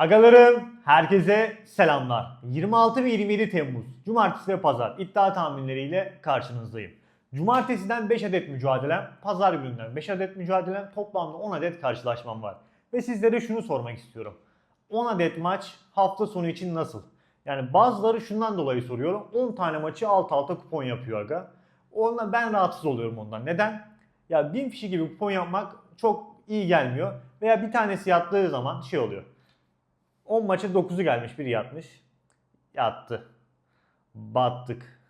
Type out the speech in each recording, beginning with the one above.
Agalarım, herkese selamlar. 26 ve 27 Temmuz, Cumartesi ve Pazar iddia tahminleriyle karşınızdayım. Cumartesiden 5 adet mücadelem, Pazar gününden 5 adet mücadelem, toplamda 10 adet karşılaşmam var. Ve sizlere şunu sormak istiyorum. 10 adet maç hafta sonu için nasıl? Yani bazıları şundan dolayı soruyorum. 10 tane maçı alt alta kupon yapıyor aga. Ondan ben rahatsız oluyorum ondan. Neden? Ya 1000 fişi gibi kupon yapmak çok iyi gelmiyor. Veya bir tanesi yattığı zaman şey oluyor. 10 maça 9'u gelmiş biri yatmış. Yattı. Battık.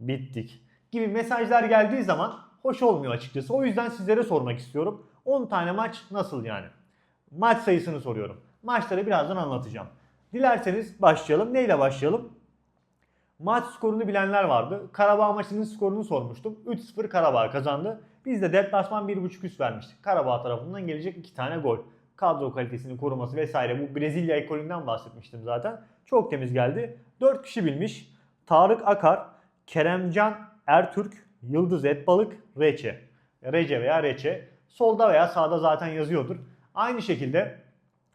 Bittik. Gibi mesajlar geldiği zaman hoş olmuyor açıkçası. O yüzden sizlere sormak istiyorum. 10 tane maç nasıl yani? Maç sayısını soruyorum. Maçları birazdan anlatacağım. Dilerseniz başlayalım. Neyle başlayalım? Maç skorunu bilenler vardı. Karabağ maçının skorunu sormuştum. 3-0 Karabağ kazandı. Biz de deplasman 1.5 üst vermiştik. Karabağ tarafından gelecek 2 tane gol. Kadro kalitesini koruması vesaire. Bu Brezilya ekolünden bahsetmiştim zaten. Çok temiz geldi. 4 kişi bilmiş. Tarık Akar, Keremcan Ertürk, Yıldız Etbalık, Reçe. Rece veya Reçe. Solda veya sağda zaten yazıyordur. Aynı şekilde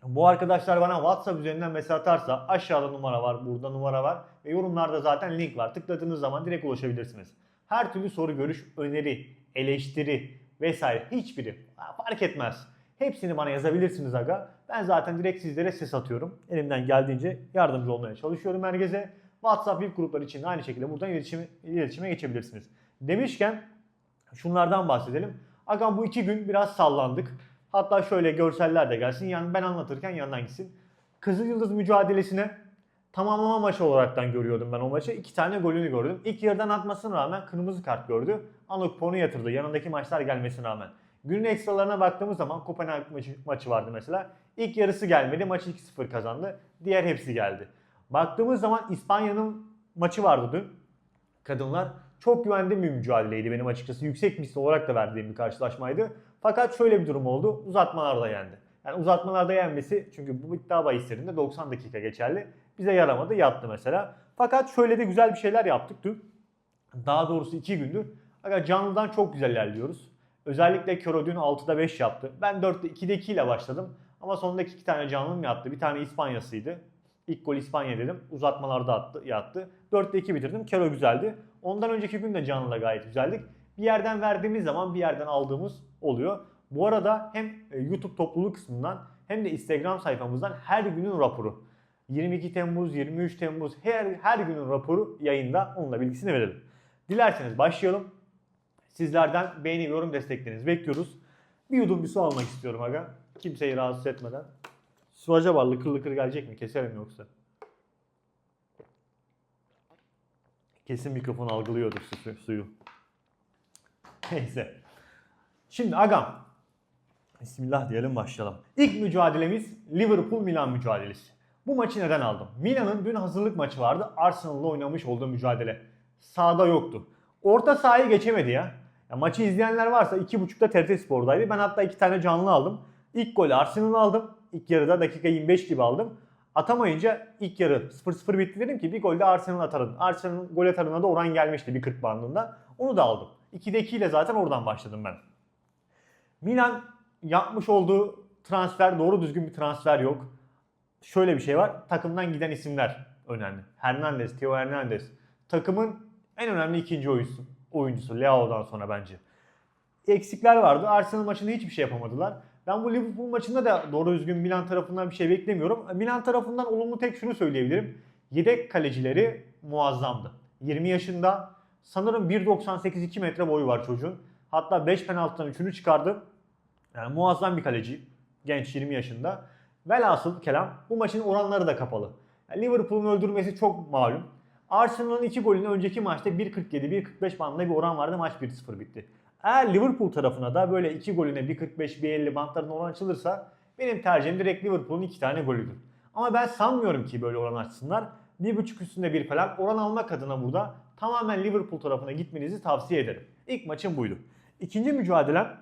bu arkadaşlar bana WhatsApp üzerinden mesaj atarsa aşağıda numara var, burada numara var ve yorumlarda zaten link var. Tıkladığınız zaman direkt ulaşabilirsiniz. Her türlü soru, görüş, öneri, eleştiri vesaire hiçbiri fark etmez. Hepsini bana yazabilirsiniz aga. Ben zaten direkt sizlere ses atıyorum. Elimden geldiğince yardımcı olmaya çalışıyorum herkese. WhatsApp VIP grupları için de aynı şekilde buradan iletişime, iletişime geçebilirsiniz. Demişken şunlardan bahsedelim. Agam bu iki gün biraz sallandık. Hatta şöyle görseller de gelsin. Yani ben anlatırken yandan gitsin. Kızıl Yıldız mücadelesine tamamlama maçı olaraktan görüyordum ben o maçı. İki tane golünü gördüm. İlk yarıdan atmasına rağmen kırmızı kart gördü. Ana kuponu yatırdı yanındaki maçlar gelmesine rağmen. Günün ekstralarına baktığımız zaman Kopenhag maçı, maçı vardı mesela. İlk yarısı gelmedi. Maçı 2-0 kazandı. Diğer hepsi geldi. Baktığımız zaman İspanya'nın maçı vardı dün. Kadınlar çok güvendiğim bir mücadeleydi benim açıkçası. Yüksek misli olarak da verdiğim bir karşılaşmaydı. Fakat şöyle bir durum oldu. Uzatmalarda yendi. Yani uzatmalarda yenmesi çünkü bu iddia bahislerinde 90 dakika geçerli. Bize yaramadı yattı mesela. Fakat şöyle de güzel bir şeyler yaptık dün. Daha doğrusu 2 gündür. Aga canlıdan çok güzel ilerliyoruz. Özellikle Kero dün 6'da 5 yaptı. Ben 4'te 2'de 2 ile başladım. Ama sondaki 2 tane canlım yattı. Bir tane İspanya'sıydı. İlk gol İspanya dedim. Uzatmalarda attı, yattı. 4'te 2 bitirdim. Kero güzeldi. Ondan önceki gün de canlıda gayet güzeldik. Bir yerden verdiğimiz zaman bir yerden aldığımız oluyor. Bu arada hem e, YouTube topluluk kısmından hem de Instagram sayfamızdan her günün raporu. 22 Temmuz, 23 Temmuz her, her günün raporu yayında. Onun da bilgisini verelim. Dilerseniz başlayalım. Sizlerden beğeni yorum desteklerinizi bekliyoruz. Bir yudum bir su almak istiyorum aga. Kimseyi rahatsız etmeden. Su acaba lıkır lıkır gelecek mi? Keserim yoksa. Kesin mikrofon algılıyordur su- suyu. Neyse. Şimdi agam. Bismillah diyelim başlayalım. İlk mücadelemiz Liverpool-Milan mücadelesi. Bu maçı neden aldım? Milan'ın dün hazırlık maçı vardı. Arsenal'la oynamış olduğu mücadele. Sağda yoktu. Orta sahayı geçemedi ya. Ya maçı izleyenler varsa 2.30'da TRT Spor'daydı. Ben hatta iki tane canlı aldım. İlk golü Arsenal'ı aldım. İlk yarıda dakika 25 gibi aldım. Atamayınca ilk yarı 0-0 bitti dedim ki bir golde Arsenal atarım. Arsenal'ın gol atarına da oran gelmişti bir 40 bandında. Onu da aldım. 2'de 2 ile zaten oradan başladım ben. Milan yapmış olduğu transfer doğru düzgün bir transfer yok. Şöyle bir şey var. Takımdan giden isimler önemli. Hernandez, Theo Hernandez. Takımın en önemli ikinci oyuncusu. Oyuncusu Leao'dan sonra bence. Eksikler vardı. Arsenal maçında hiçbir şey yapamadılar. Ben bu Liverpool maçında da doğru düzgün Milan tarafından bir şey beklemiyorum. Milan tarafından olumlu tek şunu söyleyebilirim. Yedek kalecileri muazzamdı. 20 yaşında sanırım 1.98-2 metre boyu var çocuğun. Hatta 5 penaltıdan 3'ünü çıkardı. Yani muazzam bir kaleci. Genç 20 yaşında. Velhasıl kelam bu maçın oranları da kapalı. Liverpool'un öldürmesi çok malum. Arsenal'ın 2 golünü önceki maçta 1.47-1.45 bandında bir oran vardı. Maç 1-0 bitti. Eğer Liverpool tarafına da böyle 2 golüne 1.45-1.50 bantlarında oran açılırsa benim tercihim direkt Liverpool'un 2 tane golüdür. Ama ben sanmıyorum ki böyle oran açsınlar. 1.5 üstünde bir falan oran almak adına burada tamamen Liverpool tarafına gitmenizi tavsiye ederim. İlk maçım buydu. İkinci mücadelem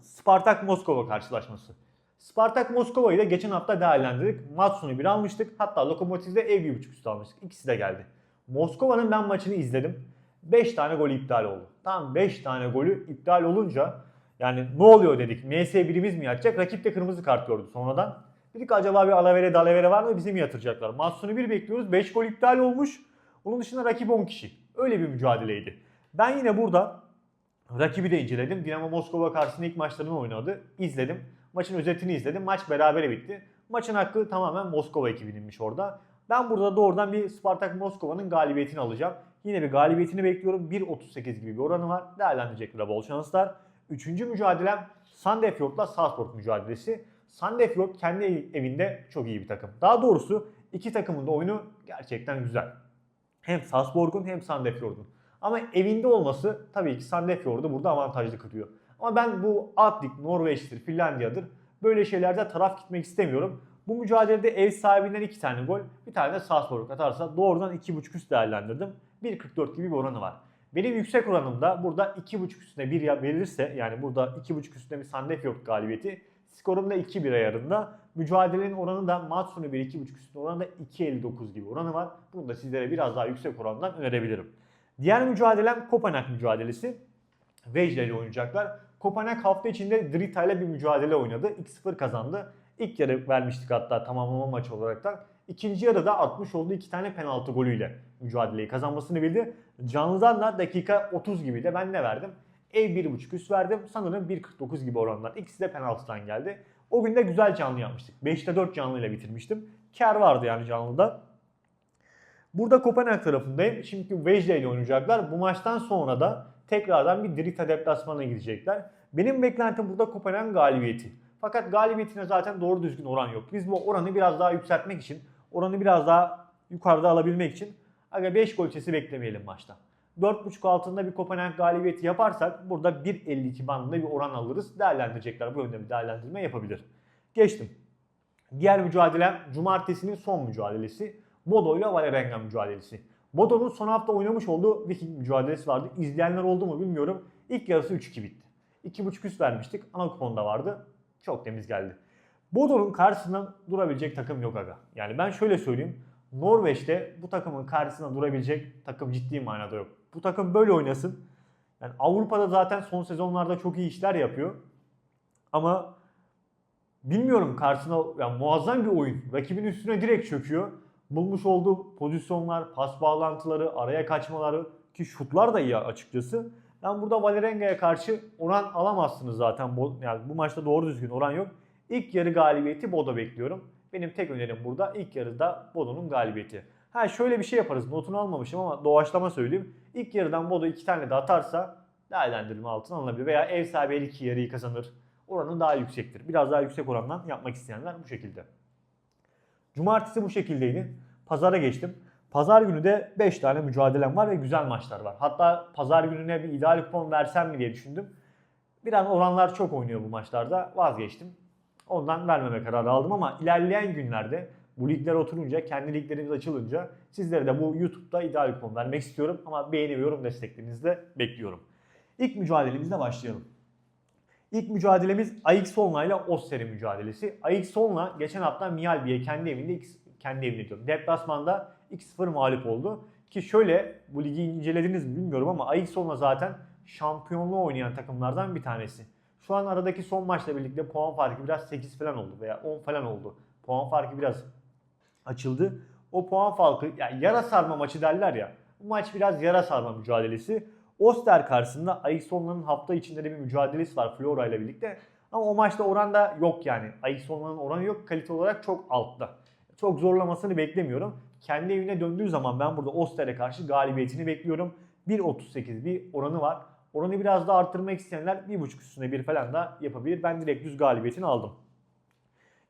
Spartak Moskova karşılaşması. Spartak Moskova'yı da geçen hafta değerlendirdik. Maç bir almıştık. Hatta Lokomotiv'de ev bir buçuk üstü almıştık. İkisi de geldi. Moskova'nın ben maçını izledim. 5 tane golü iptal oldu. Tam 5 tane golü iptal olunca yani ne oluyor dedik. MS birimiz mi yatacak? Rakip de kırmızı kart gördü sonradan. Dedik acaba bir alavere dalavere var mı bizi mi yatıracaklar? Maç sonu 1 bekliyoruz. 5 gol iptal olmuş. Onun dışında rakip 10 kişi. Öyle bir mücadeleydi. Ben yine burada rakibi de inceledim. Dinamo Moskova karşısında ilk maçlarını oynadı. İzledim. Maçın özetini izledim. Maç berabere bitti. Maçın hakkı tamamen Moskova ekibininmiş orada. Ben burada doğrudan bir Spartak Moskova'nın galibiyetini alacağım. Yine bir galibiyetini bekliyorum. 1.38 gibi bir oranı var. Değerlendirecekler bol şanslar. Üçüncü mücadelem Sandefjord'la Salzburg mücadelesi. Sandefjord kendi evinde çok iyi bir takım. Daha doğrusu iki takımın da oyunu gerçekten güzel. Hem Salzburg'un hem Sandefjord'un. Ama evinde olması tabii ki Sandefjord'u burada avantajlı kılıyor. Ama ben bu alt lig Norveç'tir, Finlandiya'dır böyle şeylerde taraf gitmek istemiyorum. Bu mücadelede ev sahibinden 2 tane gol, bir tane de Salzburg atarsa doğrudan 2.5 üst değerlendirdim. 1.44 gibi bir oranı var. Benim yüksek oranımda burada 2.5 üstüne 1 ya- verilirse yani burada 2.5 üstüne bir Sandefjord galibiyeti skorum da 2-1 ayarında. Mücadelenin oranı da maç sonu 1 2.5 üstüne oranı da 2.59 gibi oranı var. Bunu da sizlere biraz daha yüksek orandan önerebilirim. Diğer mücadelem Kopenhag mücadelesi. Vejle ile oynayacaklar. Kopenhag hafta içinde Drita ile bir mücadele oynadı. 2-0 kazandı. İlk yarı vermiştik hatta tamamlama maçı olaraktan. İkinci yarıda atmış olduğu iki tane penaltı golüyle mücadeleyi kazanmasını bildi. Canlıdan da dakika 30 gibi de ben ne verdim? Ev 1.5 üst verdim. Sanırım 1.49 gibi oranlar. İkisi de penaltıdan geldi. O gün de güzel canlı yapmıştık. 5'te 4 canlı ile bitirmiştim. Kar vardı yani canlıda. Burada Kopenhag tarafındayım. Şimdi Vejle ile oynayacaklar. Bu maçtan sonra da tekrardan bir Drita deplasmana gidecekler. Benim beklentim burada Kopenhag galibiyeti. Fakat galibiyetine zaten doğru düzgün oran yok. Biz bu oranı biraz daha yükseltmek için, oranı biraz daha yukarıda alabilmek için aga 5 gol sesi beklemeyelim maçta. 4.5 altında bir Kopenhag galibiyeti yaparsak burada 1.52 bandında bir oran alırız. Değerlendirecekler bu yönde bir değerlendirme yapabilir. Geçtim. Diğer mücadelem cumartesinin son mücadelesi. Bodo ile Valerenga mücadelesi. Bodo'nun son hafta oynamış olduğu Viking mücadelesi vardı. İzleyenler oldu mu bilmiyorum. İlk yarısı 3-2 bitti. 2.5 üst vermiştik. Ana kuponda vardı. Çok temiz geldi. Bodo'nun karşısında durabilecek takım yok aga. Yani ben şöyle söyleyeyim. Norveç'te bu takımın karşısında durabilecek takım ciddi manada yok. Bu takım böyle oynasın. Yani Avrupa'da zaten son sezonlarda çok iyi işler yapıyor. Ama bilmiyorum karşısına yani muazzam bir oyun. Rakibin üstüne direkt çöküyor. Bulmuş olduğu pozisyonlar, pas bağlantıları, araya kaçmaları ki şutlar da iyi açıkçası. Ben burada Valerenga'ya karşı oran alamazsınız zaten. Yani bu maçta doğru düzgün oran yok. İlk yarı galibiyeti Bodo bekliyorum. Benim tek önerim burada ilk yarıda Bodo'nun galibiyeti. Ha şöyle bir şey yaparız. Notunu almamışım ama doğaçlama söyleyeyim. İlk yarıdan Bodo iki tane de atarsa değerlendirme altına alınabilir. Veya ev sahibi her iki yarıyı kazanır. Oranı daha yüksektir. Biraz daha yüksek orandan yapmak isteyenler bu şekilde. Cumartesi bu şekildeydi. Pazara geçtim. Pazar günü de 5 tane mücadelem var ve güzel maçlar var. Hatta pazar gününe bir ideal kupon versem mi diye düşündüm. Biraz oranlar çok oynuyor bu maçlarda. Vazgeçtim. Ondan vermeme kararı aldım ama ilerleyen günlerde bu ligler oturunca, kendi liglerimiz açılınca sizlere de bu YouTube'da ideal kupon vermek istiyorum. Ama beğeni ve yorum desteklerinizi de bekliyorum. İlk mücadelemizle başlayalım. İlk mücadelemiz AX Solna ile Oster'in mücadelesi. AX Solna geçen hafta Miyalbi'ye kendi evinde kendi evinde diyorum. Deplasmanda 2-0 mağlup oldu. Ki şöyle bu ligi incelediniz mi bilmiyorum ama AX Solna zaten şampiyonluğu oynayan takımlardan bir tanesi. Şu an aradaki son maçla birlikte puan farkı biraz 8 falan oldu veya 10 falan oldu. Puan farkı biraz açıldı. O puan farkı yani yara sarma maçı derler ya. Bu maç biraz yara sarma mücadelesi. Oster karşısında Aixonla'nın hafta içinde de bir mücadelesi var Flora ile birlikte. Ama o maçta oran da yok yani. Aixonla'nın oranı yok. Kalite olarak çok altta. Çok zorlamasını beklemiyorum. Kendi evine döndüğü zaman ben burada Oster'e karşı galibiyetini bekliyorum. 1.38 bir oranı var. Oranı biraz daha arttırmak isteyenler 1.5 üstüne bir falan da yapabilir. Ben direkt düz galibiyetini aldım.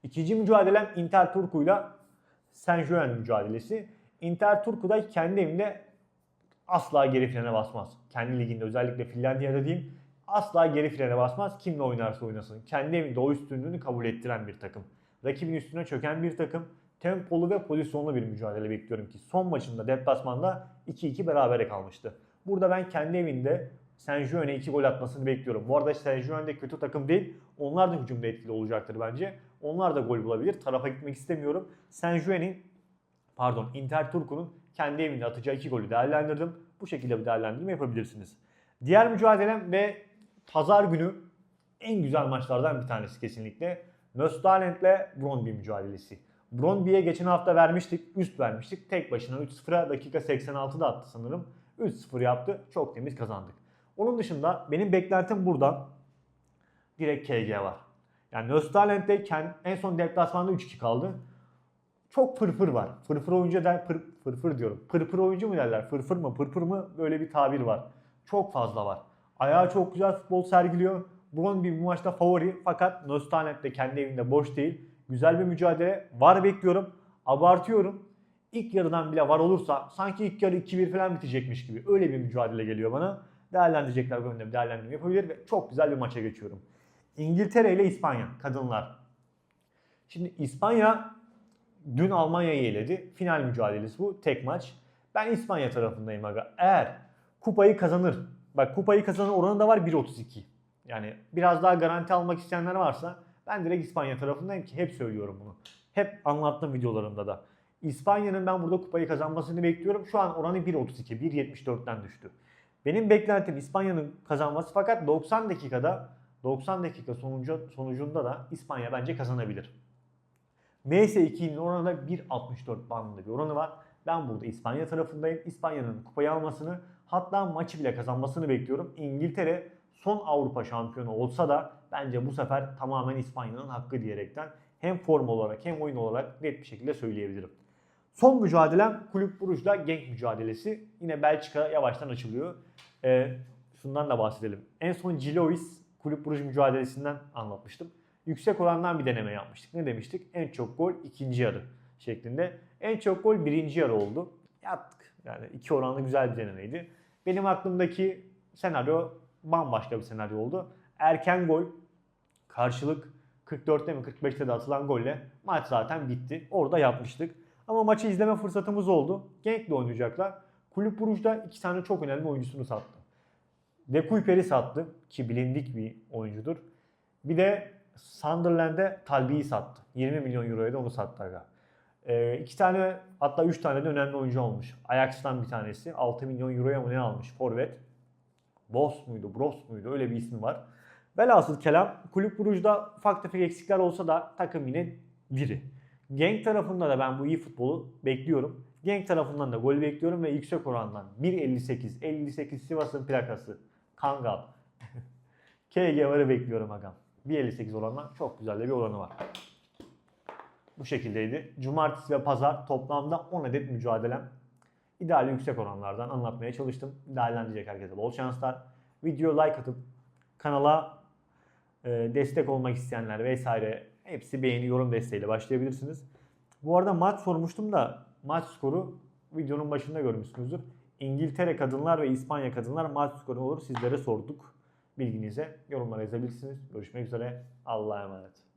İkinci mücadelem Inter Turku'yla Saint Joen mücadelesi. Inter Turku'da kendi evinde asla geri frene basmaz. Kendi liginde özellikle Finlandiya'da diyeyim asla geri frene basmaz. Kimle oynarsa oynasın. Kendi evinde o üstünlüğünü kabul ettiren bir takım. Rakibin üstüne çöken bir takım. Tempolu ve pozisyonlu bir mücadele bekliyorum ki son maçında deplasmanda 2-2 berabere kalmıştı. Burada ben kendi evinde Saint Joen'e 2 gol atmasını bekliyorum. Bu arada Saint Joen de kötü takım değil. Onlar da hücumda etkili olacaktır bence. Onlar da gol bulabilir. Tarafa gitmek istemiyorum. Saint Joen'in pardon Inter Turku'nun kendi evinde atacağı 2 golü değerlendirdim. Bu şekilde bir değerlendirme yapabilirsiniz. Diğer mücadelem ve pazar günü en güzel maçlardan bir tanesi kesinlikle. Nöstalent'le Brondby mücadelesi. Brondby'ye geçen hafta vermiştik, üst vermiştik. Tek başına 3-0'a dakika 86'da attı sanırım. 3-0 yaptı, çok temiz kazandık. Onun dışında benim beklentim buradan direkt KG var. Yani Nöstalent'te kend- en son deplasmanda 3-2 kaldı. Çok fırfır var. Fırfır oyuncu der, pır, fırfır diyorum. Pırpır oyuncu mu derler? Fırfır mı? Pırpır mı? Böyle bir tabir var. Çok fazla var. Ayağı çok güzel futbol sergiliyor. Brondby bu maçta favori fakat Nostalent de kendi evinde boş değil. Güzel bir mücadele. Var bekliyorum. Abartıyorum. İlk yarıdan bile var olursa sanki ilk yarı 2-1 falan bitecekmiş gibi. Öyle bir mücadele geliyor bana. Değerlendirecekler bölümde bir değerlendirme yapabilir ve çok güzel bir maça geçiyorum. İngiltere ile İspanya kadınlar. Şimdi İspanya dün Almanya'yı eledi. Final mücadelesi bu. Tek maç. Ben İspanya tarafındayım aga. Eğer kupayı kazanır. Bak kupayı kazanır oranı da var 1.32. Yani biraz daha garanti almak isteyenler varsa ben direkt İspanya tarafındayım ki hep söylüyorum bunu. Hep anlattım videolarımda da. İspanya'nın ben burada kupayı kazanmasını bekliyorum. Şu an oranı 1.32, 1.74'ten düştü. Benim beklentim İspanya'nın kazanması fakat 90 dakikada 90 dakika sonucu, sonucunda da İspanya bence kazanabilir. MS2'nin oranı da 1.64 bandında bir oranı var. Ben burada İspanya tarafındayım. İspanya'nın kupayı almasını hatta maçı bile kazanmasını bekliyorum. İngiltere son Avrupa şampiyonu olsa da bence bu sefer tamamen İspanya'nın hakkı diyerekten hem form olarak hem oyun olarak net bir şekilde söyleyebilirim. Son mücadelem Kulüp Brugge'la Genk mücadelesi. Yine Belçika yavaştan açılıyor. Ee, şundan da bahsedelim. En son Gilois Kulüp Brugge mücadelesinden anlatmıştım. Yüksek orandan bir deneme yapmıştık. Ne demiştik? En çok gol ikinci yarı şeklinde. En çok gol birinci yarı oldu. Yaptık. Yani iki oranlı güzel bir denemeydi. Benim aklımdaki senaryo bambaşka bir senaryo oldu. Erken gol, karşılık 44'te mi 45'te de atılan golle maç zaten bitti. Orada yapmıştık. Ama maçı izleme fırsatımız oldu. Genk'le oynayacaklar. Kulüp Brugge'da iki tane çok önemli oyuncusunu sattı. De Kuyper'i sattı ki bilindik bir oyuncudur. Bir de Sunderland'e Talbi'yi sattı. 20 milyon euroya da onu sattı aga. Ee, iki tane hatta üç tane de önemli oyuncu olmuş. Ajax'tan bir tanesi 6 milyon euroya mı ne almış forvet. Boss muydu, Bros muydu öyle bir ismi var. Velhasıl kelam Kulüp Brugge'da ufak tefek eksikler olsa da takım yine diri. Genk tarafında da ben bu iyi futbolu bekliyorum. Genk tarafından da gol bekliyorum ve yüksek orandan 1.58, 58 Sivas'ın plakası, Kangal. KG varı bekliyorum agam. 1.58 oranla çok güzel de bir oranı var. Bu şekildeydi. Cumartesi ve pazar toplamda 10 adet mücadelem. İdeali yüksek oranlardan anlatmaya çalıştım. Değerlendirecek herkese bol şanslar. Video like atıp kanala destek olmak isteyenler vesaire hepsi beğeni yorum desteğiyle başlayabilirsiniz. Bu arada maç sormuştum da maç skoru videonun başında görmüşsünüzdür. İngiltere kadınlar ve İspanya kadınlar maç skoru olur sizlere sorduk. Bilginize yorumlara yazabilirsiniz. Görüşmek üzere. Allah'a emanet.